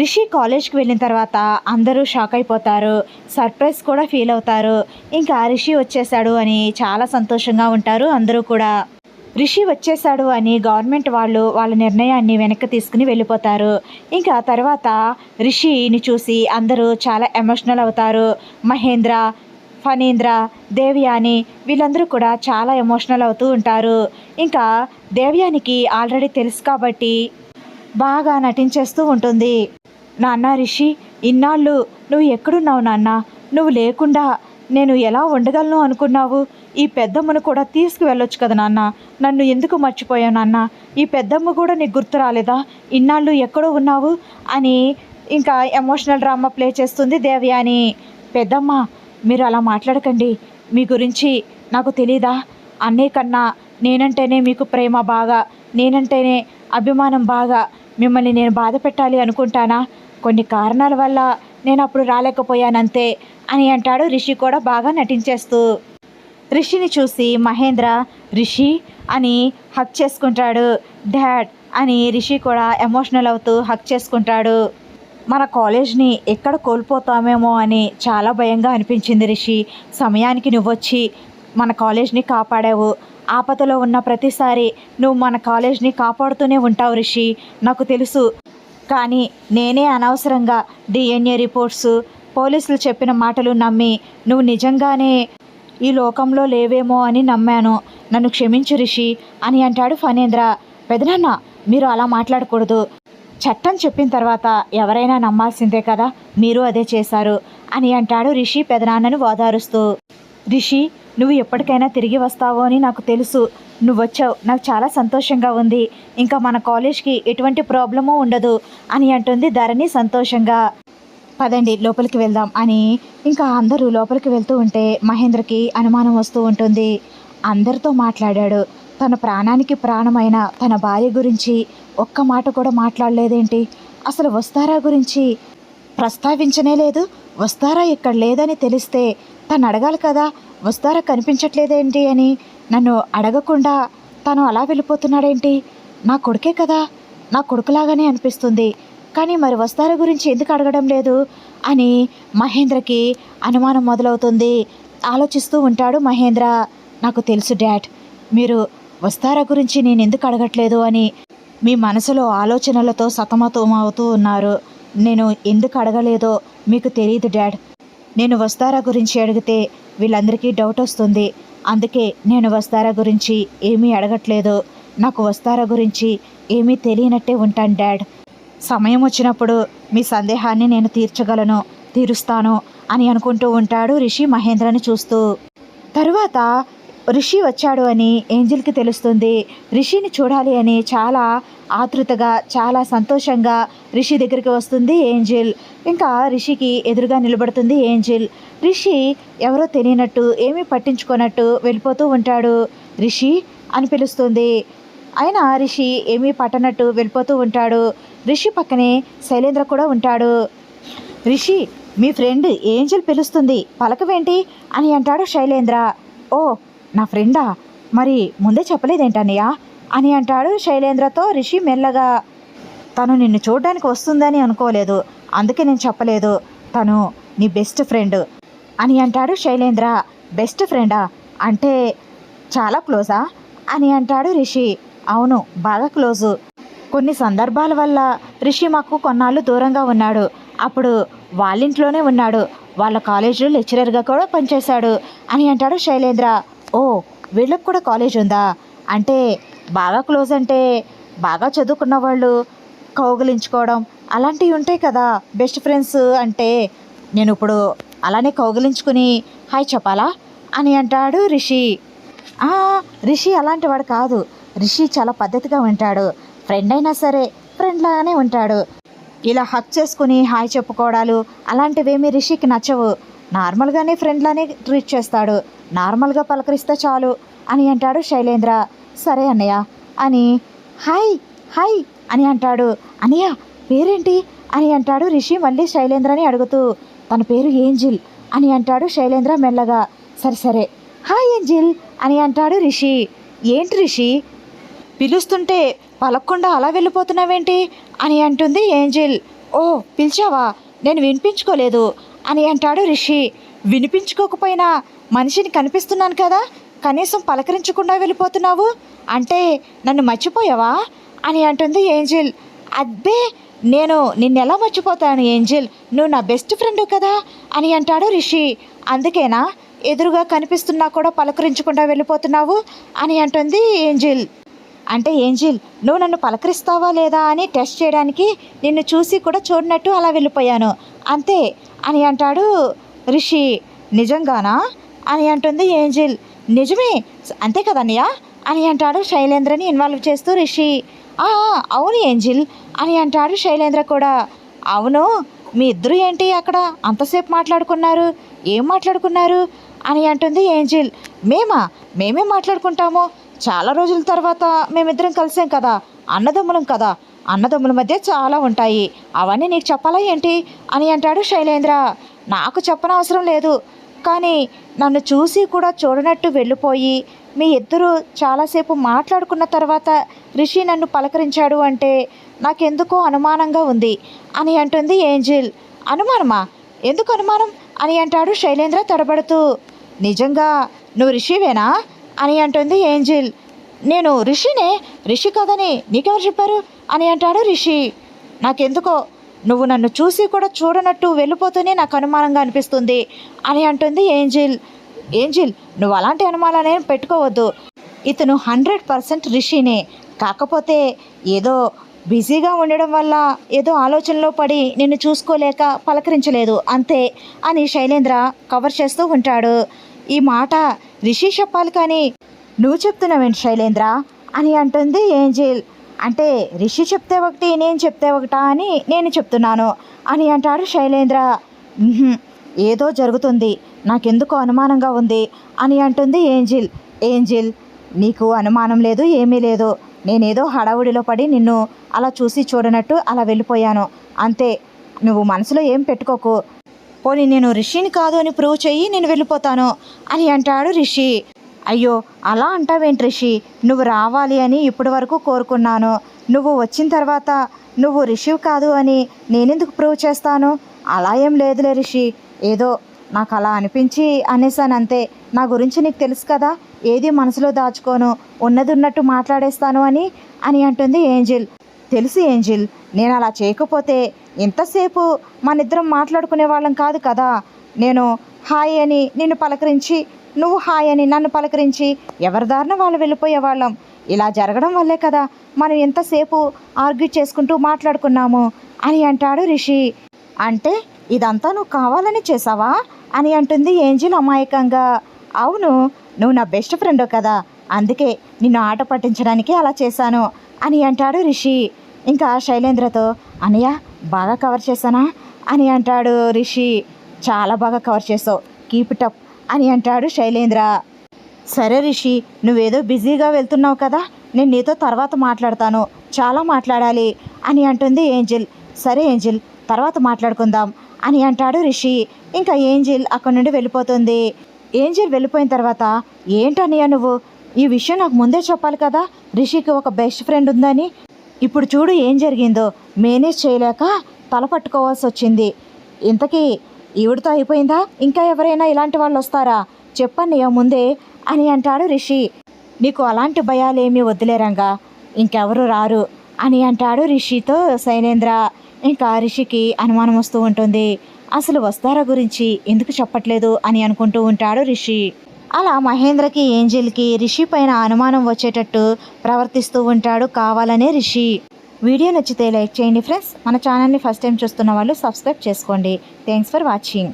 రిషి కాలేజ్కి వెళ్ళిన తర్వాత అందరూ షాక్ అయిపోతారు. సర్ప్రైజ్ కూడా ఫీల్ అవుతారు. ఇంకా రిషి వచ్చేసాడు అని చాలా సంతోషంగా ఉంటారు అందరూ కూడా. రిషి వచ్చేసాడు అని గవర్నమెంట్ వాళ్ళు వాళ్ళ నిర్ణయాన్ని వెనక్కి తీసుకుని వెళ్ళిపోతారు. ఇంకా తర్వాత రిషిని చూసి అందరూ చాలా ఎమోషనల్ అవుతారు. మహేంద్ర ఫణీంద్ర దేవయాని వీళ్ళందరూ కూడా చాలా ఎమోషనల్ అవుతూ ఉంటారు. ఇంకా దేవయానికి ఆల్రెడీ తెలుసు కాబట్టి బాగా నటించేస్తూ ఉంటుంది. నాన్న రిషి ఇన్నాళ్ళు నువ్వు ఎక్కడున్నావు నాన్న? నువ్వు లేకుండా నేను ఎలా ఉండగలను అనుకున్నావు? ఈ పెద్దమ్మను కూడా తీసుకువెళ్ళొచ్చు కదా నాన్న? నన్ను ఎందుకు మర్చిపోయావు నాన్న? ఈ పెద్దమ్మ కూడా నీకు గుర్తు రాలేదా? ఇన్నాళ్ళు ఎక్కడో ఉన్నావు అని ఇంకా ఎమోషనల్ డ్రామా ప్లే చేస్తుంది దేవయాని పెద్దమ్మ మీరు అలా మాట్లాడకండి. మీ గురించి నాకు తెలీదా? అన్నే కన్నా నేనంటేనే మీకు ప్రేమ బాగా నేనంటేనే అభిమానం బాగా. మిమ్మల్ని నేను బాధ పెట్టాలి అనుకుంటానా? కొన్ని కారణాల వల్ల నేను అప్పుడు రాలేకపోయానంతే అని అంటాడు రిషి కూడా బాగా నటించేస్తూ. రిషిని చూసి మహేంద్ర రిషి అని హక్ చేసుకుంటాడు. డాడ్ అని రిషి కూడా ఎమోషనల్ అవుతూ హక్ చేసుకుంటాడు. మన కాలేజ్ని ఎక్కడ కోల్పోతామేమో అని చాలా భయంగా అనిపించింది రిషి. సమయానికి నువ్వొచ్చి మన కాలేజ్ని కాపాడావు. ఆపదలో ఉన్న ప్రతిసారి నువ్వు మన కాలేజ్ని కాపాడుతూనే ఉంటావు రిషి. నాకు తెలుసు కానీ నేనే అనవసరంగా డిఎన్ఏ రిపోర్ట్స్ పోలీసులు చెప్పిన మాటలు నమ్మి నువ్వు నిజంగానే ఈ లోకంలో లేవేమో అని నమ్మాను. నన్ను క్షమించు రిషి అని అంటాడు ఫణేంద్ర. పెదనాన్న మీరు అలా మాట్లాడకూడదు. చట్టం చెప్పిన తర్వాత ఎవరైనా నమ్మాల్సిందే కదా మీరు అదే చేశారు అని అంటాడు రిషి పెదనాన్నను ఓదారుస్తూ. రిషి నువ్వు ఎప్పటికైనా తిరిగి వస్తావో అని నాకు తెలుసు. నువ్వు వచ్చావు నాకు చాలా సంతోషంగా ఉంది. ఇంకా మన కాలేజ్కి ఎటువంటి ప్రాబ్లము ఉండదు అని అంటుంది ధరణి సంతోషంగా. పదండి లోపలికి వెళ్దాం అని ఇంకా అందరూ లోపలికి వెళ్తూ ఉంటే మహేంద్రకి అనుమానం వస్తూ ఉంటుంది. అందరితో మాట్లాడాడు. తన ప్రాణానికి ప్రాణమైన తన భార్య గురించి ఒక్క మాట కూడా మాట్లాడలేదేంటి? అసలు వస్తారా గురించి? ప్రస్తావించనే లేదు. వస్తారా ఇక్కడ లేదని తెలిస్తే తను అడగాలి కదా? వస్తారా కనిపించట్లేదేంటి అని నన్ను అడగకుండా తను అలా వెళ్ళిపోతున్నాడేంటి? నా కొడుకే కదా నా కొడుకులాగానే అనిపిస్తుంది. కానీ మరి వస్తారా గురించి ఎందుకు అడగడం లేదు అని మహేంద్రకి అనుమానం మొదలవుతుంది. ఆలోచిస్తూ ఉంటాడు మహేంద్ర. నాకు తెలుసు డాడ్ మీరు వస్తారా గురించి నేను ఎందుకు అడగట్లేదు అని మీ మనసులో ఆలోచనలతో సతమతం అవుతూ ఉన్నారు. నేను ఎందుకు అడగలేదో మీకు తెలియదు డాడ్. నేను వస్తారా గురించి అడిగితే వీళ్ళందరికీ డౌట్ వస్తుంది. అందుకే నేను వస్తారా గురించి ఏమీ అడగట్లేదు. నాకు వస్తారా గురించి ఏమీ తెలియనట్టే ఉంటాను డాడ్. సమయం వచ్చినప్పుడు మీ సందేహాన్ని నేను తీర్చగలను తీరుస్తాను అని అనుకుంటూ ఉంటాడు రిషి మహేంద్రని చూస్తూ. తరువాత రిషి వచ్చాడు అని ఏంజిల్కి తెలుస్తుంది. రిషిని చూడాలి అని చాలా ఆతృతగా చాలా సంతోషంగా రిషి దగ్గరికి వస్తుంది ఏంజిల్. ఇంకా రిషికి ఎదురుగా నిలబడుతుంది ఏంజిల్. రిషి ఎవరో తెలియనట్టు ఏమీ పట్టించుకోనట్టు వెళ్ళిపోతూ ఉంటాడు రిషి అని పిలుస్తుంది. అయినా రిషి ఏమీ పట్టనట్టు వెళ్ళిపోతూ ఉంటాడు. రిషి పక్కనే శైలేంద్ర కూడా ఉంటాడు. రిషి మీ ఫ్రెండ్ ఏంజల్ పిలుస్తుంది. పలకవేంటి? అని అంటాడు శైలేంద్ర. ఓ నా ఫ్రెండా మరి ముందే చెప్పలేదేంటన్నయ్య అని అంటాడు శైలేంద్రతో రిషి మెల్లగా. తను నిన్ను చూడడానికి వస్తుందని అనుకోలేదు అందుకే నేను చెప్పలేదు. తను నీ బెస్ట్ ఫ్రెండ్ అని అంటాడు శైలేంద్ర. బెస్ట్ ఫ్రెండా? అంటే చాలా క్లోజా? అని అంటాడు రిషి. అవును బాగా క్లోజు. కొన్ని సందర్భాల వల్ల రిషి మాకు కొన్నాళ్ళు దూరంగా ఉన్నాడు. అప్పుడు వాళ్ళింట్లోనే ఉన్నాడు. వాళ్ళ కాలేజీలో లెక్చరర్గా కూడా పనిచేశాడు అని అంటాడు శైలేంద్ర. ఓ వీళ్ళకి కూడా కాలేజ్ ఉందా? అంటే బాగా క్లోజ్ అంటే బాగా చదువుకున్న వాళ్ళు కౌగిలించుకోవడం అలాంటివి ఉంటాయి కదా. బెస్ట్ ఫ్రెండ్స్ అంటే నేను ఇప్పుడు అలానే కౌగిలించుకుని హాయ్ చెప్పాలా? అని అంటాడు రిషి. రిషి అలాంటి వాడు కాదు. రిషి చాలా పద్ధతిగా ఉంటాడు. ఫ్రెండ్ అయినా సరే ఫ్రెండ్ లాగానే ఉంటాడు. ఇలా హక్ చేసుకుని హాయ్ చెప్పుకోవడాలు అలాంటివేమీ రిషికి నచ్చవు. నార్మల్గానే ఫ్రెండ్లానే ట్రీట్ చేస్తాడు. నార్మల్గా పలకరిస్తే చాలు అని అంటాడు శైలేంద్ర. సరే అన్నయ్య అని హాయ్ హాయ్ అని అంటాడు. అన్నయ్య పేరేంటి? అని అంటాడు రిషి మళ్ళీ శైలేంద్రని అడుగుతూ. తన పేరు ఏంజిల్ అని అంటాడు శైలేంద్ర మెల్లగా. సరే సరే హాయ్ ఏంజిల్ అని అంటాడు రిషి. ఏంటి రిషి? పిలుస్తుంటే పలక్కుండా అలా వెళ్ళిపోతున్నావేంటి? అని అంటుంది ఏంజిల్. ఓ పిలిచావా? నేను వినిపించుకోలేదు అని అంటాడు రిషి. వినిపించుకోకపోయినా మనిషిని కనిపిస్తున్నాను కదా కనీసం పలకరించకుండా వెళ్ళిపోతున్నావు? అంటే నన్ను మర్చిపోయావా? అని అంటుంది ఏంజిల్. అబ్బే నేను నిన్నెలా మర్చిపోతాను ఏంజిల్? నువ్వు నా బెస్ట్ ఫ్రెండ్ కదా అని అంటాడు రిషి. అందుకేనా? ఎదురుగా కనిపిస్తున్నా కూడా పలకరించకుండా వెళ్ళిపోతున్నావు? అని అంటుంది ఏంజిల్. అంటే ఏంజిల్ నువ్వు నన్ను పలకరిస్తావా లేదా అని టెస్ట్ చేయడానికి నిన్ను చూసి కూడా చూడనట్టు అలా వెళ్ళిపోయాను. అంతే అని అంటాడు రిషి నిజంగానా? అని అంటుంది ఏంజిల్. నిజమే అంతే కదన్నయ్య అని అంటాడు శైలేంద్రని ఇన్వాల్వ్ చేస్తూ రిషి. "ఆ, అవును ఏంజిల్ అని అంటాడు శైలేంద్ర కూడా. అవును మీ ఇద్దరు ఏంటి అక్కడ? అంతసేపు మాట్లాడుకున్నారు. ఏం మాట్లాడుకున్నారు? అని అంటుంది ఏంజిల్. మేమా? మేమే మాట్లాడుకుంటాము. చాలా రోజుల తర్వాత మేమిద్దరం కలిసాం కదా. అన్నదమ్ములం కదా. అన్నదమ్ముల మధ్య చాలా ఉంటాయి. అవన్నీ నీకు చెప్పాలా ఏంటి? అని అంటాడు శైలేంద్ర. నాకు చెప్పనవసరం లేదు. కానీ నన్ను చూసి కూడా చూడనట్టు వెళ్ళిపోయి మీ ఇద్దరు చాలాసేపు మాట్లాడుకున్న తర్వాత రిషి నన్ను పలకరించాడు అంటే నాకెందుకో అనుమానంగా ఉంది. అని అంటుంది ఏంజిల్. అనుమానమా? ఎందుకు అనుమానం? అని అంటాడు శైలేంద్ర తడబడుతూ. నిజంగా నువ్వు రిషివేనా? అని అంటుంది ఏంజిల్. నేను రిషినే? రిషి కదని నీకెవరు చెప్పారు? అని అంటాడు రిషి. నాకెందుకో నువ్వు నన్ను చూసి కూడా చూడనట్టు వెళ్ళిపోతూనే నాకు అనుమానంగా అనిపిస్తుంది అని అంటుంది ఏంజిల్. ఏంజిల్ నువ్వు అలాంటి అనుమానాలే పెట్టుకోవద్దు. ఇతను హండ్రెడ్ పర్సెంట్ రిషినే. కాకపోతే ఏదో బిజీగా ఉండడం వల్ల ఏదో ఆలోచనలో పడి నిన్ను చూసుకోలేక పలకరించలేదు. అంతే అని శైలేంద్ర కవర్ చేస్తూ ఉంటాడు. ఈ మాట రిషి చెప్పాలి కానీ నువ్వు చెప్తున్నావేంటి శైలేంద్ర? అని అంటుంది ఏంజిల్. అంటే రిషి చెప్తే ఒకటి నేను చెప్తే ఒకటా అని నేను చెప్తున్నాను అని అంటాడు శైలేంద్ర. ఏదో జరుగుతుంది నాకెందుకు అనుమానంగా ఉంది అని అంటుంది ఏంజిల్. ఏంజిల్ నీకు అనుమానం లేదు ఏమీ లేదు. నేనేదో హడావుడిలో పడి నిన్ను అలా చూసి చూడనట్టు అలా వెళ్ళిపోయాను. అంతే నువ్వు మనసులో ఏం పెట్టుకోకు. పోనీ నేను రిషిని కాదు అని ప్రూవ్ చెయ్యి నేను వెళ్ళిపోతాను అని అంటాడు రిషి. అయ్యో అలా అంటావేంటి రిషి? నువ్వు రావాలి అని ఇప్పటి వరకు కోరుకున్నాను. నువ్వు వచ్చిన తర్వాత నువ్వు రిషివ్ కాదు అని నేనెందుకు ప్రూవ్ చేస్తాను? అలా ఏం లేదులే రిషి. ఏదో నాకు అలా అనిపించి అనేసాను అంతే నా గురించి నీకు తెలుసు కదా? ఏది మనసులో దాచుకోను? ఉన్నది ఉన్నట్టు మాట్లాడేస్తాను అని అని అంటుంది ఏంజిల్. తెలుసు ఏంజిల్ నేను అలా చేయకపోతే ఎంతసేపు మనిద్దరం మాట్లాడుకునే వాళ్ళం కాదు కదా? నేను హాయ్ అని నిన్ను పలకరించి నువ్వు హాయ్ అని నన్ను పలకరించి ఎవరి దారిన వాళ్ళు వెళ్ళిపోయేవాళ్ళం. ఇలా జరగడం వల్లే కదా మనం ఎంతసేపు ఆర్గ్యూ చేసుకుంటూ మాట్లాడుకున్నాము అని అంటాడు రిషి. అంటే ఇదంతా నువ్వు కావాలని చేసావా అని అంటుంది ఏంజిల్ అమాయకంగా. అవును నువ్వు నా బెస్ట్ ఫ్రెండ్ కదా అందుకే నిన్ను ఆట పట్టించడానికి అలా చేశాను అని అంటాడు రిషి. ఇంకా శైలేంద్రతో అనయ్య బాగా కవర్ చేశానా? అని అంటాడు రిషి. చాలా బాగా కవర్ చేసావు కీప్ ఇట్ అని అంటాడు శైలేంద్ర. సరే రిషి నువ్వేదో బిజీగా వెళ్తున్నావు కదా నేను నీతో తర్వాత మాట్లాడతాను. చాలా మాట్లాడాలి అని అంటుంది ఏంజిల్. సరే ఏంజిల్ తర్వాత మాట్లాడుకుందాం అని అంటాడు రిషి. ఇంకా ఏంజిల్ అక్కడి నుండి వెళ్ళిపోతుంది. ఏంజిల్ వెళ్ళిపోయిన తర్వాత ఏంటనియా నువ్వు? ఈ విషయం నాకు ముందే చెప్పాలి కదా రిషికి ఒక బెస్ట్ ఫ్రెండ్ ఉందని. ఇప్పుడు చూడు ఏం జరిగిందో. మేనేజ్ చేయలేక తల పట్టుకోవాల్సి వచ్చింది. ఇంతకీ ఈవిడితో అయిపోయిందా? ఇంకా ఎవరైనా ఇలాంటి వాళ్ళు వస్తారా చెప్పన్నయ్య ముందే అని అంటాడు రిషి. నీకు అలాంటి భయాలేమీ వద్దులేరంగా ఇంకెవరు రారు అని అంటాడు రిషితో శైలేంద్ర. ఇంకా రిషికి అనుమానం వస్తూ ఉంటుంది. అసలు వస్తారా గురించి? ఎందుకు చెప్పట్లేదు అని అనుకుంటూ ఉంటాడు రిషి. అలా మహేంద్రకి ఏంజిల్కి రిషి పైన అనుమానం వచ్చేటట్టు ప్రవర్తిస్తూ ఉంటాడు కావాలనే రిషి. వీడియో నచ్చితే లైక్ చేయండి ఫ్రెండ్స్. మన ఛానల్ని ఫస్ట్ టైం చూస్తున్న వాళ్ళు సబ్స్క్రైబ్ చేసుకోండి. Thanks for watching